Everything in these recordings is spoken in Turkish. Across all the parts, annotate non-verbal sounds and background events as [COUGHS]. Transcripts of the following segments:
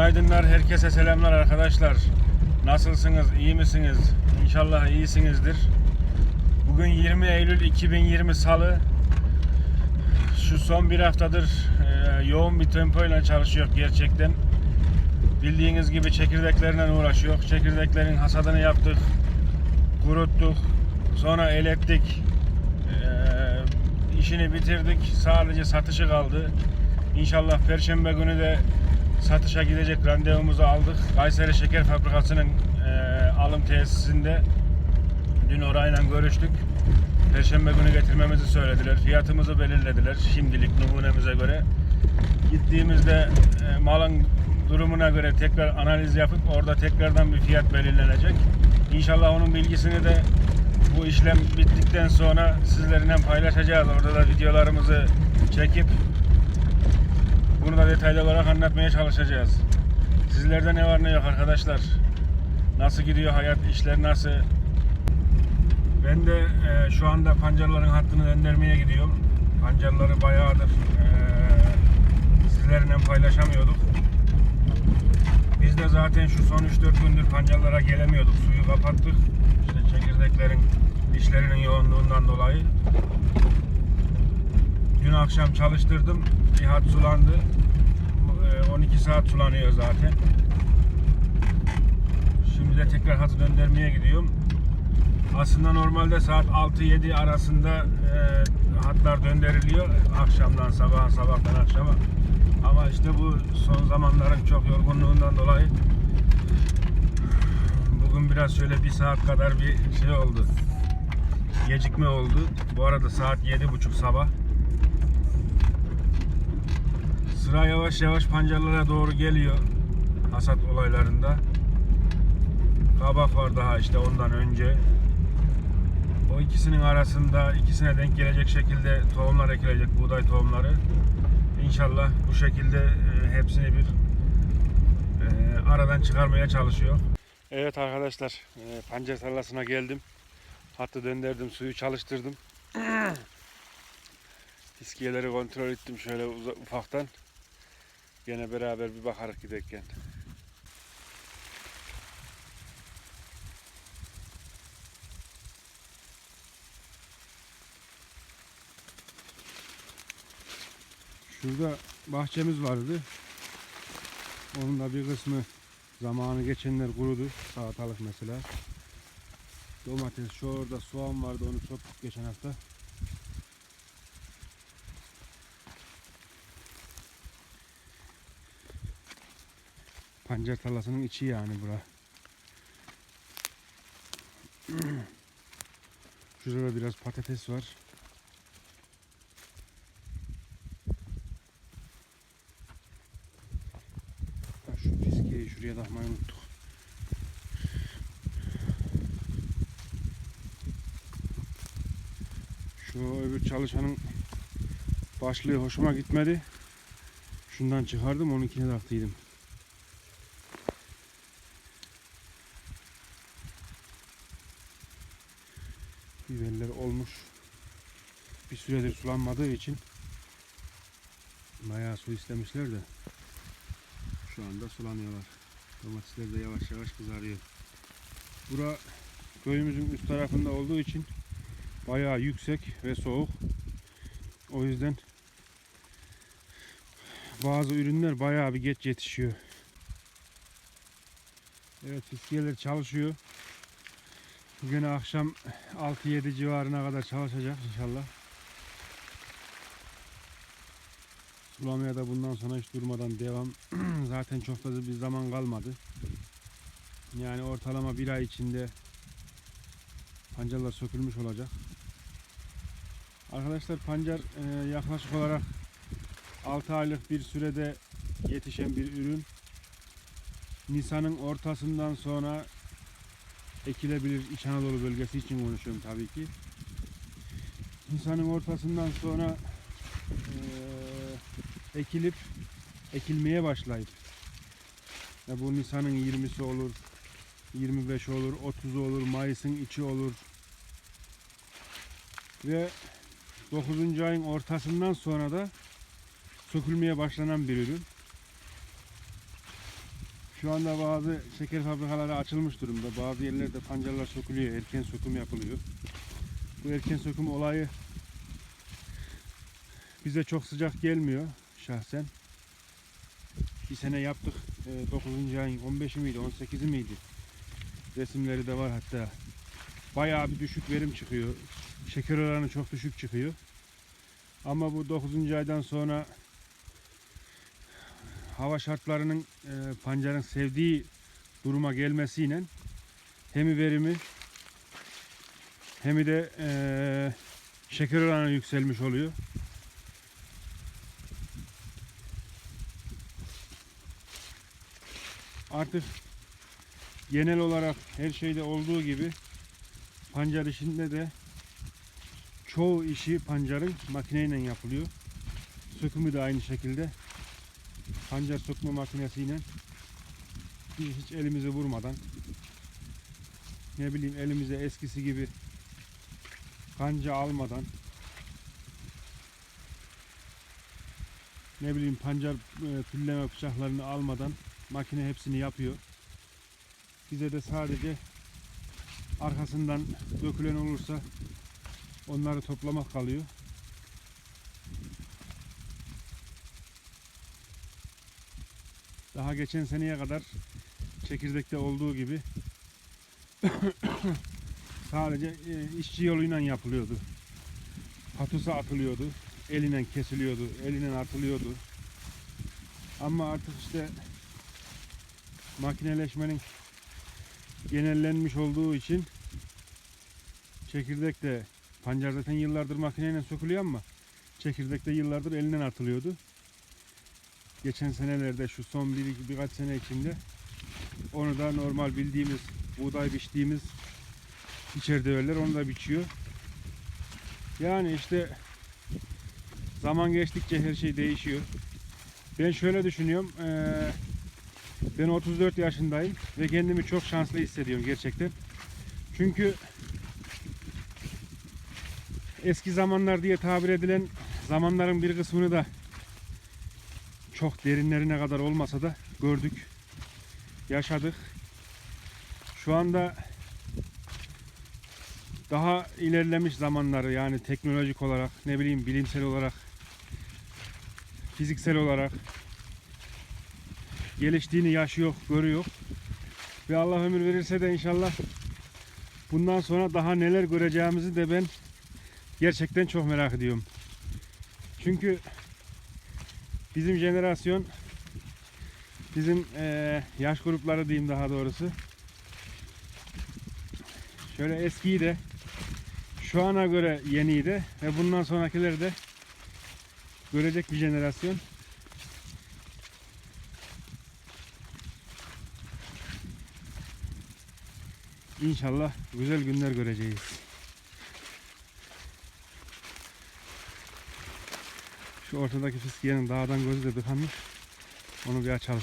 Günaydınlar, herkese selamlar arkadaşlar. Nasılsınız, iyi misiniz? İnşallah iyisinizdir. Bugün 20 Eylül 2020 Salı. Şu son bir haftadır e, yoğun bir tempoyla çalışıyor gerçekten. Bildiğiniz gibi çekirdeklerle uğraşıyor. Çekirdeklerin hasadını yaptık, kuruttuk, sonra elettik, e, işini bitirdik. Sadece satışı kaldı. İnşallah Perşembe günü de satışa gidecek randevumuzu aldık. Kayseri Şeker Fabrikası'nın e, alım tesisinde dün orayla görüştük. Perşembe günü getirmemizi söylediler. Fiyatımızı belirlediler şimdilik numunemize göre. Gittiğimizde e, malın durumuna göre tekrar analiz yapıp orada tekrardan bir fiyat belirlenecek. İnşallah onun bilgisini de bu işlem bittikten sonra sizlerle paylaşacağız. Orada da videolarımızı çekip bunu da detaylı olarak anlatmaya çalışacağız. Sizlerde ne var ne yok arkadaşlar. Nasıl gidiyor hayat, işler nasıl? Ben de e, şu anda pancarların hattını döndürmeye gidiyorum. Pancarları bayağıdır e, sizlerle paylaşamıyorduk. Biz de zaten şu son 3-4 gündür pancarlara gelemiyorduk. Suyu kapattık. İşte çekirdeklerin işlerinin yoğunluğundan dolayı. Dün akşam çalıştırdım. Bir hat sulandı. Ee, 12 saat sulanıyor zaten. Şimdi de tekrar hatı döndürmeye gidiyorum. Aslında normalde saat 6-7 arasında e, hatlar döndürülüyor. Akşamdan sabaha, sabahtan akşama. Ama işte bu son zamanların çok yorgunluğundan dolayı bugün biraz şöyle bir saat kadar bir şey oldu. Gecikme oldu. Bu arada saat 7.30 sabah. Sıra yavaş yavaş pancarlara doğru geliyor hasat olaylarında. Kabak var daha işte ondan önce. O ikisinin arasında ikisine denk gelecek şekilde tohumlar ekilecek, buğday tohumları. İnşallah bu şekilde e, hepsini bir e, aradan çıkarmaya çalışıyor. Evet arkadaşlar, e, pancar tarlasına geldim. Hattı döndürdüm, suyu çalıştırdım. İskiyeleri kontrol ettim şöyle ufaktan. Gene beraber bir bakarak giderken. Şurada bahçemiz vardı. Onun da bir kısmı zamanı geçenler kurudu. Salatalık mesela. Domates, şu orada soğan vardı onu soktuk geçen hafta. Pancar tarlasının içi yani bura. [CLEARS THROAT] Şurada biraz patates var. Şu fiskeyi şuraya takmayı unuttuk. Şu öbür çalışanın başlığı hoşuma gitmedi. Şundan çıkardım onunkine taktıydım. Biberler olmuş. Bir süredir sulanmadığı için bayağı su istemişler de şu anda sulanıyorlar. Domatesler de yavaş yavaş kızarıyor. Bura köyümüzün üst tarafında olduğu için bayağı yüksek ve soğuk. O yüzden bazı ürünler bayağı bir geç yetişiyor. Evet fiskiyeler çalışıyor. Bugün akşam 6-7 civarına kadar çalışacak inşallah. Sulamaya da bundan sonra hiç durmadan devam. [CLEARS THROAT] Zaten çok da bir zaman kalmadı. Yani ortalama bir ay içinde pancarlar sökülmüş olacak. Arkadaşlar pancar e, yaklaşık olarak 6 aylık bir sürede yetişen bir ürün. Nisan'ın ortasından sonra ekilebilir İç Anadolu bölgesi için konuşuyorum tabii ki. Nisan'ın ortasından sonra eee, ekilip ekilmeye başlayıp ya bu Nisan'ın 20'si olur, 25 olur, 30 olur, Mayıs'ın içi olur. Ve 9. ayın ortasından sonra da sökülmeye başlanan bir ürün. Şu anda bazı şeker fabrikaları açılmış durumda. Bazı yerlerde pancarlar sökülüyor, erken söküm yapılıyor. Bu erken söküm olayı bize çok sıcak gelmiyor şahsen. Bir sene yaptık. e, 9. ayın 15'i miydi, 18'i miydi? Resimleri de var hatta. Bayağı bir düşük verim çıkıyor. Şeker oranı çok düşük çıkıyor. Ama bu 9. aydan sonra hava şartlarının e, pancarın sevdiği duruma gelmesiyle hem verimi hem de e, şeker oranı yükselmiş oluyor. Artık genel olarak her şeyde olduğu gibi pancar işinde de çoğu işi pancarın makineyle yapılıyor. Sökümü de aynı şekilde pancar sökme makinesiyle biz hiç elimizi vurmadan ne bileyim elimize eskisi gibi kanca almadan ne bileyim pancar e, pülleme bıçaklarını almadan makine hepsini yapıyor. Bize de sadece arkasından dökülen olursa onları toplamak kalıyor. Daha geçen seneye kadar çekirdekte olduğu gibi [COUGHS] sadece e, işçi yoluyla yapılıyordu. Patusa atılıyordu, elinden kesiliyordu, elinden atılıyordu. Ama artık işte makineleşmenin genellenmiş olduğu için çekirdek de pancar zaten yıllardır makineyle sökülüyor ama çekirdek de yıllardır elinden atılıyordu. Geçen senelerde şu son bir, birkaç sene içinde onu da normal bildiğimiz buğday biçtiğimiz içeride öller onu da biçiyor. Yani işte zaman geçtikçe her şey değişiyor. Ben şöyle düşünüyorum. eee, ben 34 yaşındayım ve kendimi çok şanslı hissediyorum gerçekten. Çünkü eski zamanlar diye tabir edilen zamanların bir kısmını da çok derinlerine kadar olmasa da gördük, yaşadık. Şu anda daha ilerlemiş zamanları yani teknolojik olarak, ne bileyim bilimsel olarak, fiziksel olarak geliştiğini yaşıyor, görüyor. Ve Allah ömür verirse de inşallah bundan sonra daha neler göreceğimizi de ben gerçekten çok merak ediyorum. Çünkü bizim jenerasyon bizim eee, yaş grupları diyeyim daha doğrusu şöyle eskiyi de şu ana göre yeniyi de ve bundan sonrakileri de görecek bir jenerasyon. İnşallah güzel günler göreceğiz. Şu ortadaki fiskiyenin dağdan gözü de tıkanmış. Onu bir açalım.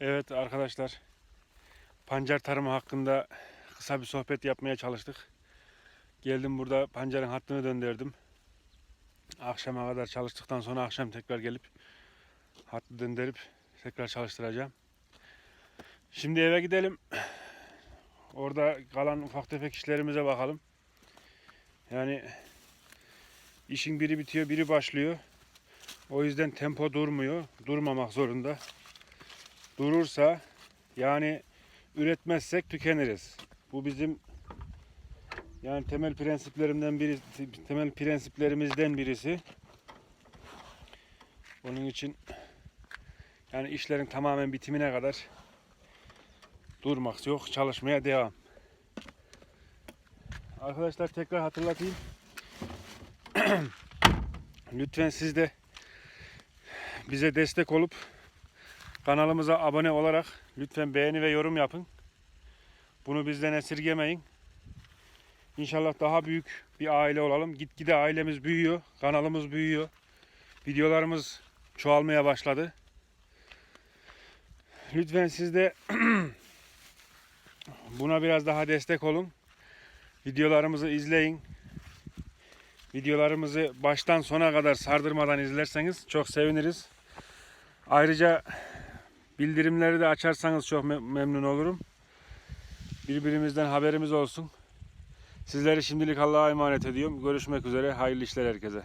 Evet arkadaşlar. Pancar tarımı hakkında kısa bir sohbet yapmaya çalıştık. Geldim burada pancarın hattını döndürdüm. Akşama kadar çalıştıktan sonra akşam tekrar gelip hattı döndürüp tekrar çalıştıracağım. Şimdi eve gidelim. Orada kalan ufak tefek işlerimize bakalım. Yani işin biri bitiyor, biri başlıyor. O yüzden tempo durmuyor. Durmamak zorunda. Durursa yani üretmezsek tükeniriz. Bu bizim yani temel prensiplerimden biri, temel prensiplerimizden birisi. Onun için yani işlerin tamamen bitimine kadar durmak yok, çalışmaya devam. Arkadaşlar tekrar hatırlatayım. [CLEARS THROAT] Lütfen siz de bize destek olup kanalımıza abone olarak lütfen beğeni ve yorum yapın. Bunu bizden esirgemeyin. İnşallah daha büyük bir aile olalım. Gitgide ailemiz büyüyor, kanalımız büyüyor. Videolarımız çoğalmaya başladı. Lütfen siz de [CLEARS THROAT] buna biraz daha destek olun. Videolarımızı izleyin. Videolarımızı baştan sona kadar sardırmadan izlerseniz çok seviniriz. Ayrıca Bildirimleri de açarsanız çok mem- memnun olurum. Birbirimizden haberimiz olsun. Sizleri şimdilik Allah'a emanet ediyorum. Görüşmek üzere. Hayırlı işler herkese.